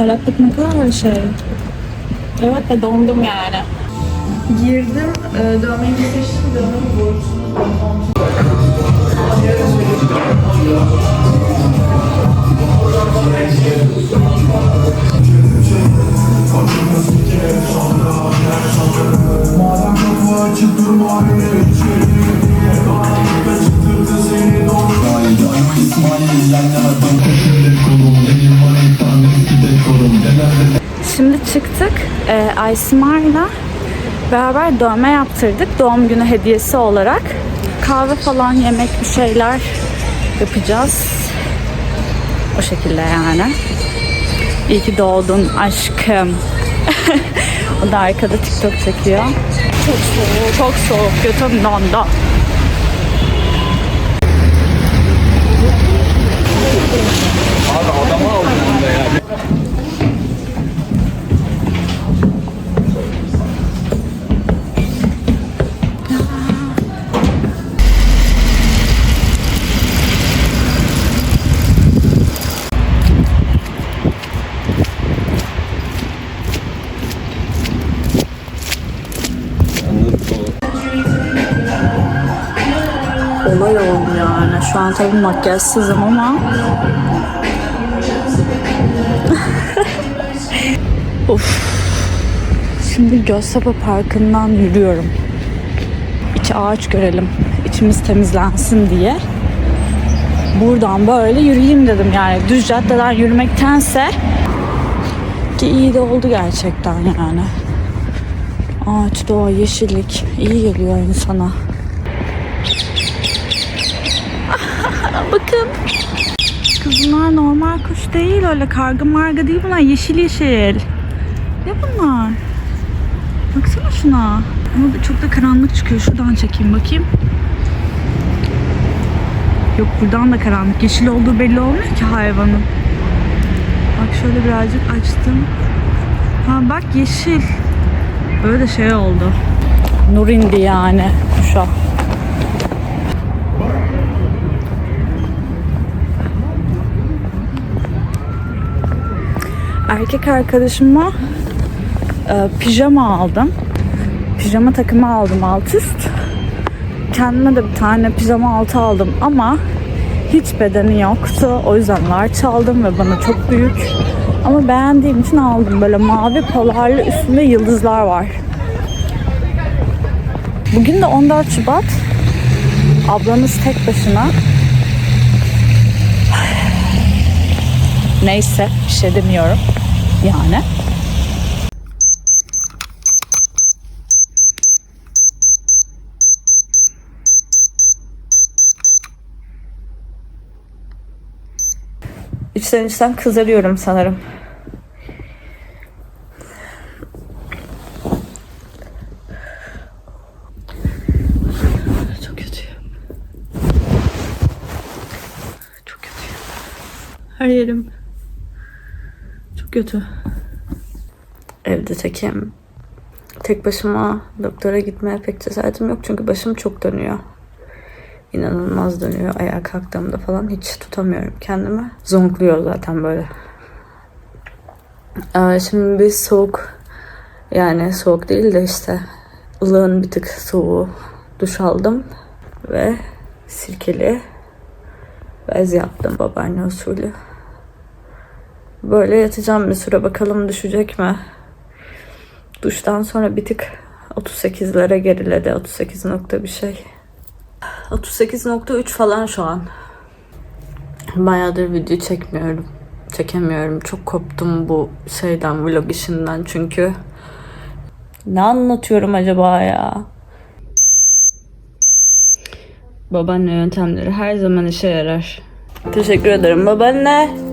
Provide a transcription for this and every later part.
Parlaklık ne kadar şey. Evet de dondum yani. Girdim, e, dövmeyi seçtim, dövmeyi Madem kapı açık durma içeri diye Şimdi çıktık. Ee, Aysima'yla beraber dövme yaptırdık. Doğum günü hediyesi olarak. Kahve falan, yemek bir şeyler yapacağız. O şekilde yani. İyi ki doğdun aşkım. o da arkada TikTok çekiyor. Çok soğuk, çok soğuk. Götüm dondu. 好早上好兄弟啊 an tabii makyajsızım ama Of. Şimdi Göztepe Parkı'ndan yürüyorum. İçi ağaç görelim. İçimiz temizlensin diye. Buradan böyle yürüyeyim dedim yani. Düz caddeden yürümektense ki iyi de oldu gerçekten yani. Ağaç, doğa, yeşillik iyi geliyor insana. Bakın. Kız bunlar normal kuş değil öyle karga marga değil bunlar yeşil yeşil. Ne bunlar? Baksana şuna. Ama çok da karanlık çıkıyor. Şuradan çekeyim bakayım. Yok buradan da karanlık. Yeşil olduğu belli olmuyor ki hayvanın. Bak şöyle birazcık açtım. Ha bak yeşil. Böyle de şey oldu. Nur indi yani kuşa. Erkek arkadaşıma e, pijama aldım. Pijama takımı aldım alt üst. Kendime de bir tane pijama altı aldım ama hiç bedeni yoktu. O yüzden large aldım ve bana çok büyük. Ama beğendiğim için aldım. Böyle mavi polarlı üstünde yıldızlar var. Bugün de 14 Şubat. Ablamız tek başına. Neyse bir şey demiyorum. Yani. İçten içten kızarıyorum sanırım. Çok kötüyüm. Çok kötüyüm. Her yerim çok kötü. Evde tekim. Tek başıma doktora gitmeye pek cesaretim yok çünkü başım çok dönüyor. İnanılmaz dönüyor. Ayağa kalktığımda falan hiç tutamıyorum kendimi. Zonkluyor zaten böyle. Ee, şimdi bir soğuk yani soğuk değil de işte ılığın bir tık soğuğu duş aldım ve sirkeli bez yaptım babaanne usulü. Böyle yatacağım bir süre bakalım düşecek mi? Duştan sonra bir tık 38'lere geriledi. 38 nokta bir şey. 38.3 falan şu an. Bayağıdır video çekmiyorum. Çekemiyorum. Çok koptum bu şeyden, vlog işinden çünkü. Ne anlatıyorum acaba ya? Babaanne yöntemleri her zaman işe yarar. Teşekkür ederim babaanne.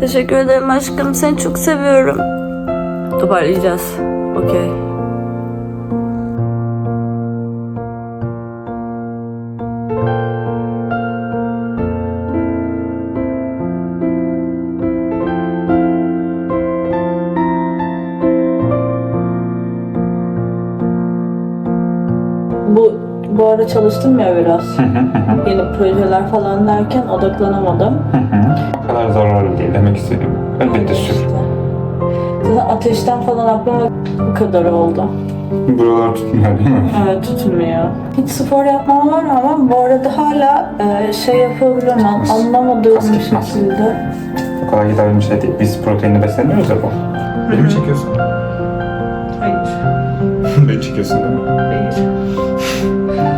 Teşekkür ederim aşkım. Seni çok seviyorum. Toparlayacağız. Okey. Bu bu ara çalıştım ya biraz. Yeni projeler falan derken odaklanamadım. Kadar zararlı değil demek istedim. Elbette sür. Zaten ateşten falan aklıma bu kadar oldu. Buralar tutmuyor değil mi? Evet tutmuyor. Hiç spor yapmama rağmen bu arada hala e, şey yapabiliyorum ben anlamadığım bir Gitmez. şekilde. O kadar gider bir şey değil. Biz proteinle besleniyoruz ya bu. Beni mi çekiyorsun? Hayır. Beni çekiyorsun değil mi? Hayır.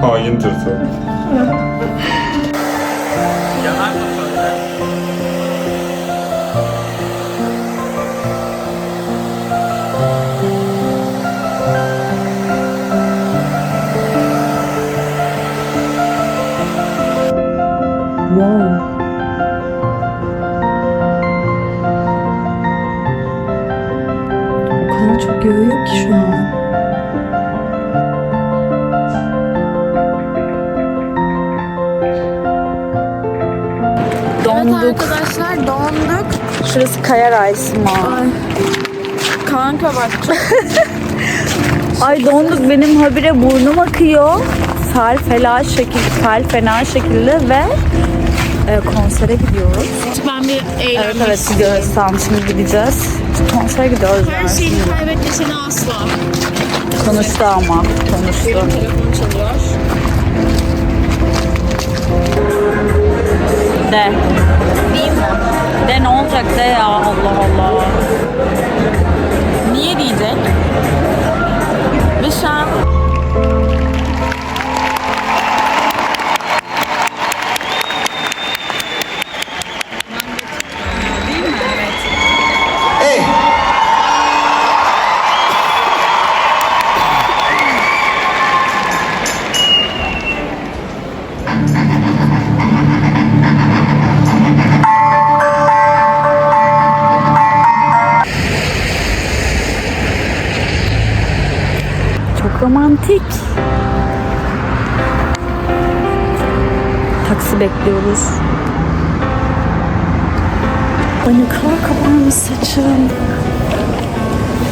Hain tırtıl. Wow. O kadar çok yağıyor ki şu an. Donduk. Evet arkadaşlar donduk. Şurası Kaya Rice mı? Kanka bak çok Ay donduk benim habire burnum akıyor. Fel fela şekil, fel fena şekilde ve e, konsere gidiyoruz. ben bir eğlenmek Evet evet gidiyoruz tamam şimdi gideceğiz. Konsere gidiyoruz. Her yani şeyini kaybetmesine asla. Konuştu ama konuştu. Benim telefon çalıyor. De. Değil mi? De ne olacak de ya Allah Allah. Niye diyecek? Ve şu an Romantik. Taksi bekliyoruz. Ay ne kadar kabarmış saçım.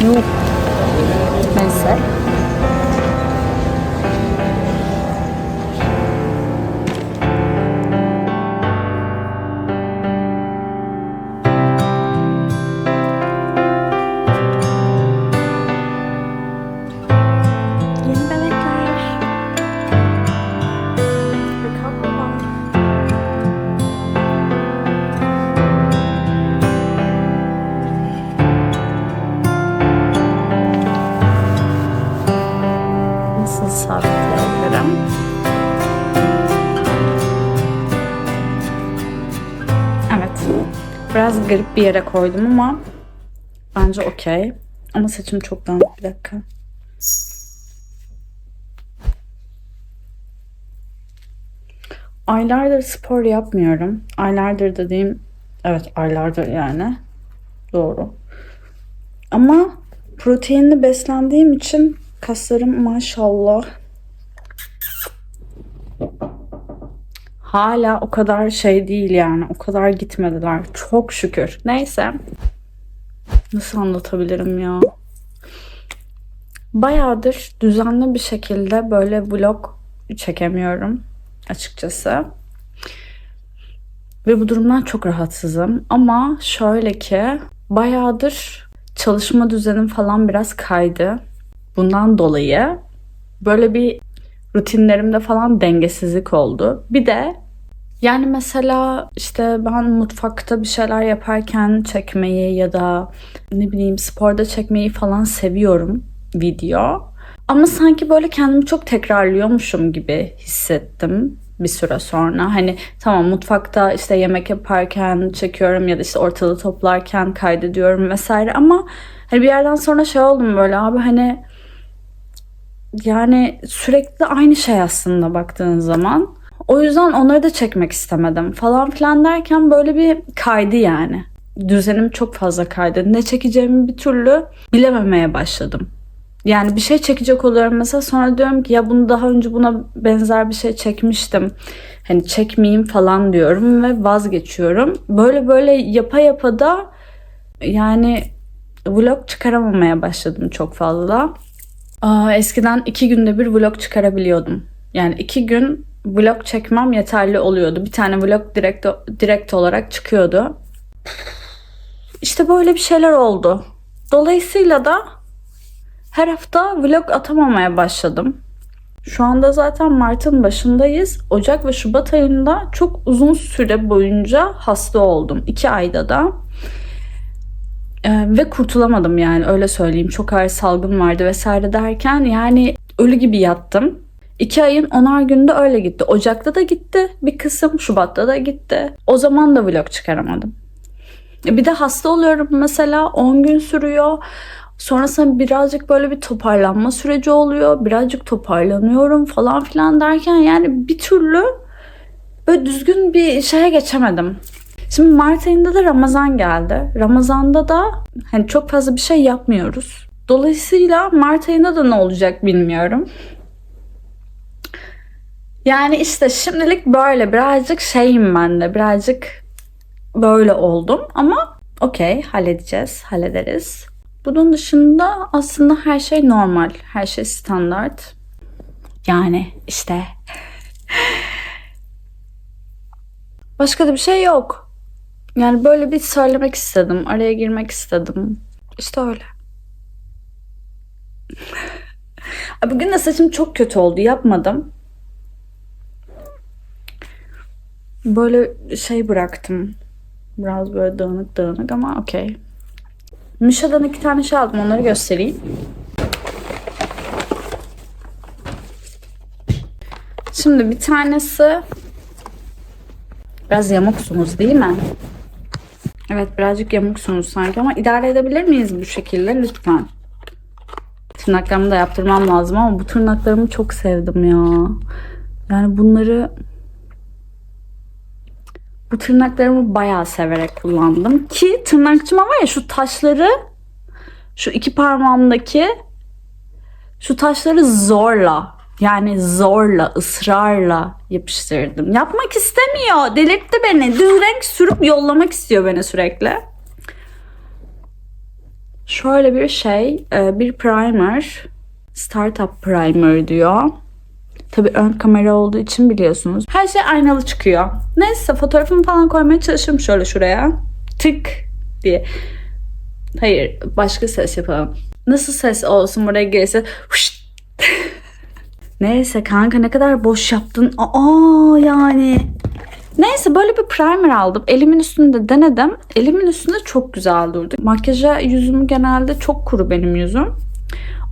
Yok. Neyse. Garip bir yere koydum ama bence okey. Ama saçım çok dağınık. Bir dakika. Aylardır spor yapmıyorum. Aylardır dediğim evet aylardır yani. Doğru. Ama proteinli beslendiğim için kaslarım maşallah hala o kadar şey değil yani. O kadar gitmediler. Çok şükür. Neyse. Nasıl anlatabilirim ya? Bayağıdır düzenli bir şekilde böyle vlog çekemiyorum açıkçası. Ve bu durumdan çok rahatsızım. Ama şöyle ki bayağıdır çalışma düzenim falan biraz kaydı. Bundan dolayı böyle bir rutinlerimde falan dengesizlik oldu. Bir de yani mesela işte ben mutfakta bir şeyler yaparken çekmeyi ya da ne bileyim sporda çekmeyi falan seviyorum video. Ama sanki böyle kendimi çok tekrarlıyormuşum gibi hissettim bir süre sonra. Hani tamam mutfakta işte yemek yaparken çekiyorum ya da işte ortalığı toplarken kaydediyorum vesaire ama hani bir yerden sonra şey oldum böyle abi hani yani sürekli aynı şey aslında baktığın zaman. O yüzden onları da çekmek istemedim falan filan derken böyle bir kaydı yani. Düzenim çok fazla kaydı. Ne çekeceğimi bir türlü bilememeye başladım. Yani bir şey çekecek oluyorum mesela sonra diyorum ki ya bunu daha önce buna benzer bir şey çekmiştim. Hani çekmeyeyim falan diyorum ve vazgeçiyorum. Böyle böyle yapa yapa da yani vlog çıkaramamaya başladım çok fazla. Aa, eskiden iki günde bir vlog çıkarabiliyordum. Yani iki gün vlog çekmem yeterli oluyordu. Bir tane vlog direkt, direkt olarak çıkıyordu. İşte böyle bir şeyler oldu. Dolayısıyla da her hafta vlog atamamaya başladım. Şu anda zaten Mart'ın başındayız. Ocak ve Şubat ayında çok uzun süre boyunca hasta oldum. İki ayda da. Ee, ve kurtulamadım yani öyle söyleyeyim. Çok ağır salgın vardı vesaire derken yani ölü gibi yattım. İki ayın onar günde öyle gitti. Ocak'ta da gitti bir kısım, Şubat'ta da gitti. O zaman da vlog çıkaramadım. Bir de hasta oluyorum mesela 10 gün sürüyor. Sonrasında birazcık böyle bir toparlanma süreci oluyor. Birazcık toparlanıyorum falan filan derken yani bir türlü böyle düzgün bir şeye geçemedim. Şimdi Mart ayında da Ramazan geldi. Ramazan'da da hani çok fazla bir şey yapmıyoruz. Dolayısıyla Mart ayında da ne olacak bilmiyorum. Yani işte şimdilik böyle birazcık şeyim ben de birazcık böyle oldum ama okey halledeceğiz hallederiz. Bunun dışında aslında her şey normal her şey standart. Yani işte başka da bir şey yok. Yani böyle bir söylemek istedim araya girmek istedim. İşte öyle. Bugün de saçım çok kötü oldu yapmadım. Böyle şey bıraktım. Biraz böyle dağınık dağınık ama okey. Müşa'dan iki tane şey aldım. Onları göstereyim. Şimdi bir tanesi biraz yamuksunuz değil mi? Evet birazcık yamuksunuz sanki ama idare edebilir miyiz bu şekilde lütfen? Tırnaklarımı da yaptırmam lazım ama bu tırnaklarımı çok sevdim ya. Yani bunları bu tırnaklarımı bayağı severek kullandım. Ki tırnakçıma var ya şu taşları şu iki parmağımdaki şu taşları zorla yani zorla, ısrarla yapıştırdım. Yapmak istemiyor. Delirtti beni. Düz renk sürüp yollamak istiyor beni sürekli. Şöyle bir şey, e, bir primer. Startup primer diyor. Tabii ön kamera olduğu için biliyorsunuz. Her şey aynalı çıkıyor. Neyse fotoğrafımı falan koymaya çalışırım şöyle şuraya. Tık diye. Hayır başka ses yapalım. Nasıl ses olsun buraya gelirse. Huşt. Neyse kanka ne kadar boş yaptın. Aa yani. Neyse böyle bir primer aldım. Elimin üstünde denedim. Elimin üstünde çok güzel durdu. Makyaja yüzüm genelde çok kuru benim yüzüm.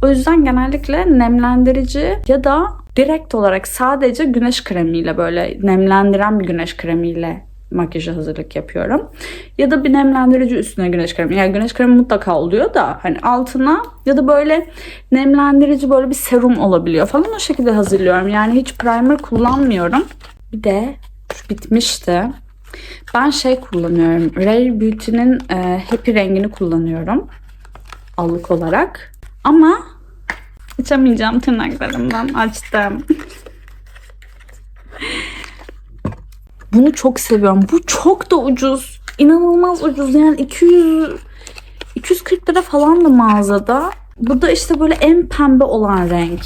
O yüzden genellikle nemlendirici ya da direkt olarak sadece güneş kremiyle böyle nemlendiren bir güneş kremiyle makyaja hazırlık yapıyorum. Ya da bir nemlendirici üstüne güneş kremi. Yani güneş kremi mutlaka oluyor da hani altına ya da böyle nemlendirici böyle bir serum olabiliyor falan o şekilde hazırlıyorum. Yani hiç primer kullanmıyorum. Bir de bitmişti. Ben şey kullanıyorum. Rare Beauty'nin e, Happy rengini kullanıyorum. Allık olarak. Ama açamayacağım tırnaklarımdan açtım. Bunu çok seviyorum. Bu çok da ucuz. İnanılmaz ucuz. Yani 200 240 lira falan da mağazada. Bu da işte böyle en pembe olan renk.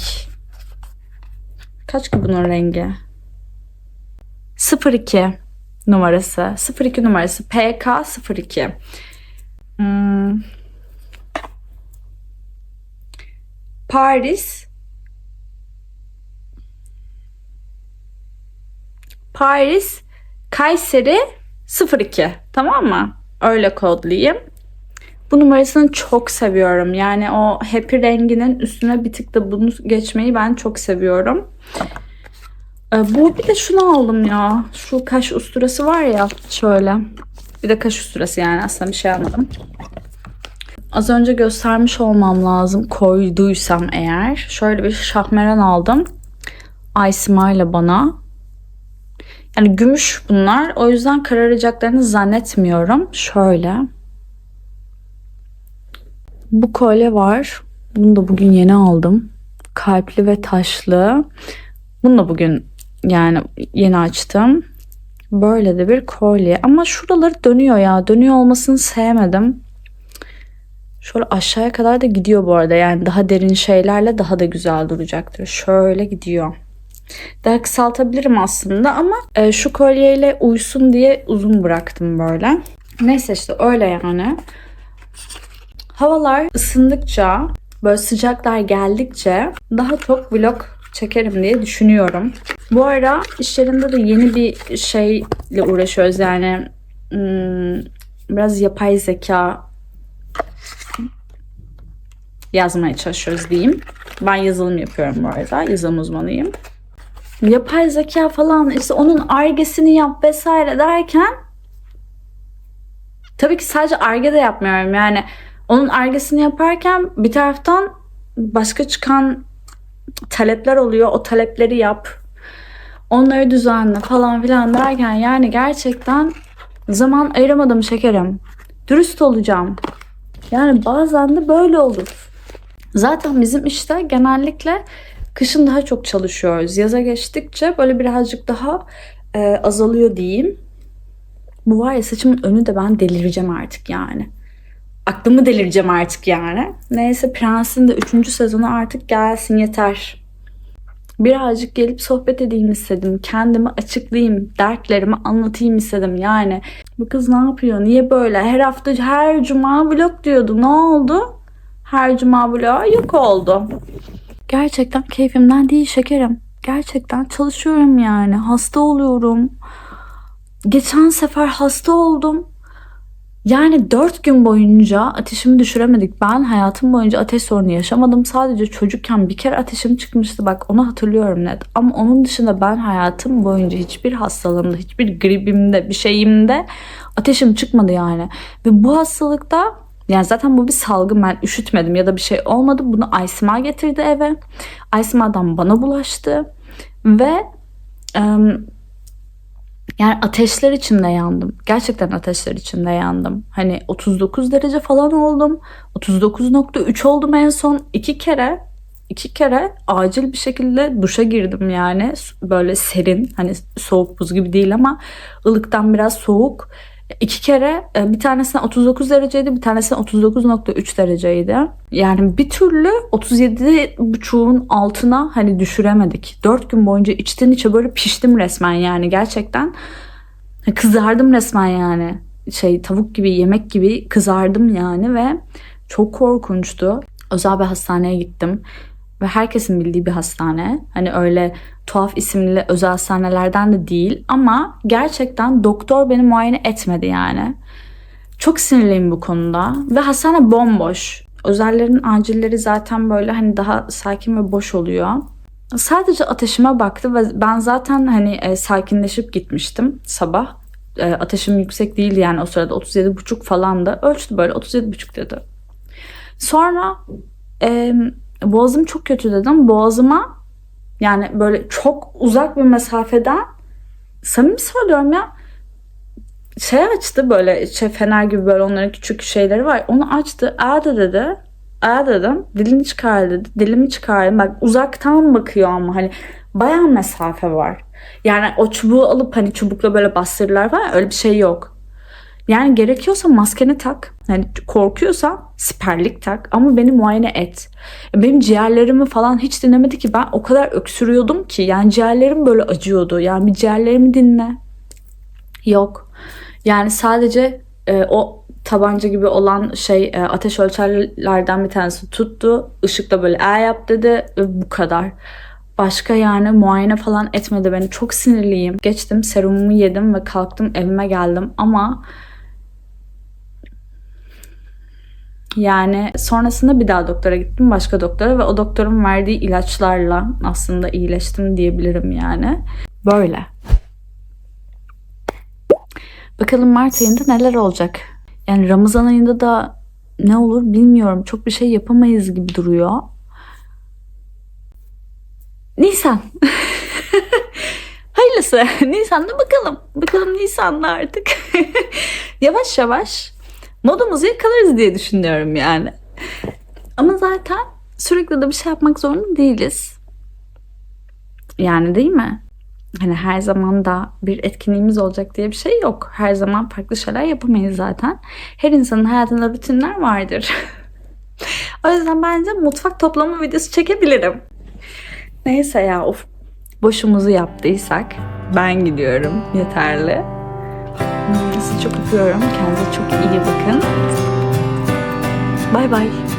Kaç ki bunun rengi? 02 numarası. 02 numarası. PK 02. Hmm. Paris Paris Kayseri 02 tamam mı? Öyle kodlayayım. Bu numarasını çok seviyorum. Yani o happy renginin üstüne bir tık da bunu geçmeyi ben çok seviyorum. Ee, bu bir de şunu aldım ya. Şu kaş usturası var ya şöyle. Bir de kaş usturası yani aslında bir şey almadım. Az önce göstermiş olmam lazım koyduysam eğer. Şöyle bir şahmeran aldım. Aysima ile bana. Yani gümüş bunlar. O yüzden kararacaklarını zannetmiyorum. Şöyle. Bu kolye var. Bunu da bugün yeni aldım. Kalpli ve taşlı. Bunu da bugün yani yeni açtım. Böyle de bir kolye. Ama şuraları dönüyor ya. Dönüyor olmasını sevmedim. Şöyle aşağıya kadar da gidiyor bu arada. Yani daha derin şeylerle daha da güzel duracaktır. Şöyle gidiyor. Daha kısaltabilirim aslında ama e, şu kolyeyle uysun diye uzun bıraktım böyle. Neyse işte öyle yani. Havalar ısındıkça, böyle sıcaklar geldikçe daha çok vlog çekerim diye düşünüyorum. Bu ara iş yerinde de yeni bir şeyle uğraşıyoruz yani hmm, biraz yapay zeka yazmaya çalışıyoruz diyeyim. Ben yazılım yapıyorum bu arada. Yazılım uzmanıyım. Yapay zeka falan işte onun argesini yap vesaire derken tabii ki sadece arge de yapmıyorum. Yani onun argesini yaparken bir taraftan başka çıkan talepler oluyor. O talepleri yap. Onları düzenle falan filan derken yani gerçekten zaman ayıramadım şekerim. Dürüst olacağım. Yani bazen de böyle olur. Zaten bizim işte genellikle kışın daha çok çalışıyoruz. Yaza geçtikçe böyle birazcık daha e, azalıyor diyeyim. Bu var ya saçımın önü de ben delireceğim artık yani. Aklımı delireceğim artık yani. Neyse Prens'in de 3. sezonu artık gelsin yeter. Birazcık gelip sohbet edeyim istedim. Kendimi açıklayayım, dertlerimi anlatayım istedim. Yani bu kız ne yapıyor? Niye böyle? Her hafta her cuma vlog diyordu. Ne oldu? Her cuma vlog yok oldu. Gerçekten keyfimden değil şekerim. Gerçekten çalışıyorum yani. Hasta oluyorum. Geçen sefer hasta oldum. Yani dört gün boyunca ateşimi düşüremedik. Ben hayatım boyunca ateş sorunu yaşamadım. Sadece çocukken bir kere ateşim çıkmıştı. Bak onu hatırlıyorum net. Ama onun dışında ben hayatım boyunca hiçbir hastalığımda, hiçbir gribimde, bir şeyimde ateşim çıkmadı yani. Ve bu hastalıkta yani zaten bu bir salgın. Ben üşütmedim ya da bir şey olmadı. Bunu Aysima getirdi eve. Aysima'dan bana bulaştı. Ve em, yani ateşler içinde yandım. Gerçekten ateşler içinde yandım. Hani 39 derece falan oldum. 39.3 oldum en son. iki kere iki kere acil bir şekilde duşa girdim yani. Böyle serin hani soğuk buz gibi değil ama ılıktan biraz soğuk. İki kere e, bir tanesine 39 dereceydi bir tanesine 39.3 dereceydi. Yani bir türlü 37.5'un altına hani düşüremedik. 4 gün boyunca içten içe böyle piştim resmen yani gerçekten. Kızardım resmen yani. Şey tavuk gibi yemek gibi kızardım yani ve çok korkunçtu. Özel bir hastaneye gittim ve herkesin bildiği bir hastane. Hani öyle tuhaf isimli özel hastanelerden de değil ama gerçekten doktor beni muayene etmedi yani. Çok sinirliyim bu konuda ve hastane bomboş. Özellerin acilleri zaten böyle hani daha sakin ve boş oluyor. Sadece ateşime baktı ve ben zaten hani e, sakinleşip gitmiştim sabah. E, ateşim yüksek değildi yani o sırada 37,5 falan da ölçtü böyle 37,5 dedi. Sonra e, boğazım çok kötü dedim. Boğazıma yani böyle çok uzak bir mesafeden samimi söylüyorum ya şey açtı böyle şey fener gibi böyle onların küçük şeyleri var. Onu açtı. Aa da dedi. Aa dedim. Dilini çıkar dedi. Dilimi çıkardım. Bak uzaktan bakıyor ama hani bayağı mesafe var. Yani o çubuğu alıp hani çubukla böyle bastırırlar var öyle bir şey yok. Yani gerekiyorsa maskeni tak. Yani korkuyorsan siperlik tak ama beni muayene et. Benim ciğerlerimi falan hiç dinlemedi ki ben o kadar öksürüyordum ki yani ciğerlerim böyle acıyordu. Yani bir ciğerlerimi dinle. Yok. Yani sadece e, o tabanca gibi olan şey e, ateş ölçerlerden bir tanesi tuttu. Işıkla böyle e yap dedi ve bu kadar. Başka yani muayene falan etmedi beni. Çok sinirliyim. Geçtim serumumu yedim ve kalktım evime geldim ama Yani sonrasında bir daha doktora gittim başka doktora ve o doktorun verdiği ilaçlarla aslında iyileştim diyebilirim yani. Böyle. Bakalım Mart ayında neler olacak? Yani Ramazan ayında da ne olur bilmiyorum. Çok bir şey yapamayız gibi duruyor. Nisan. Hayırlısı. Nisan'da bakalım. Bakalım Nisan'da artık. yavaş yavaş modumuzu yakalarız diye düşünüyorum yani. Ama zaten sürekli de bir şey yapmak zorunda değiliz. Yani değil mi? Hani her zaman da bir etkinliğimiz olacak diye bir şey yok. Her zaman farklı şeyler yapamayız zaten. Her insanın hayatında rutinler vardır. o yüzden bence mutfak toplama videosu çekebilirim. Neyse ya of. boşumuzu yaptıysak ben gidiyorum yeterli. Sizi çok öpüyorum. Kendinize çok iyi bakın. Bay bay.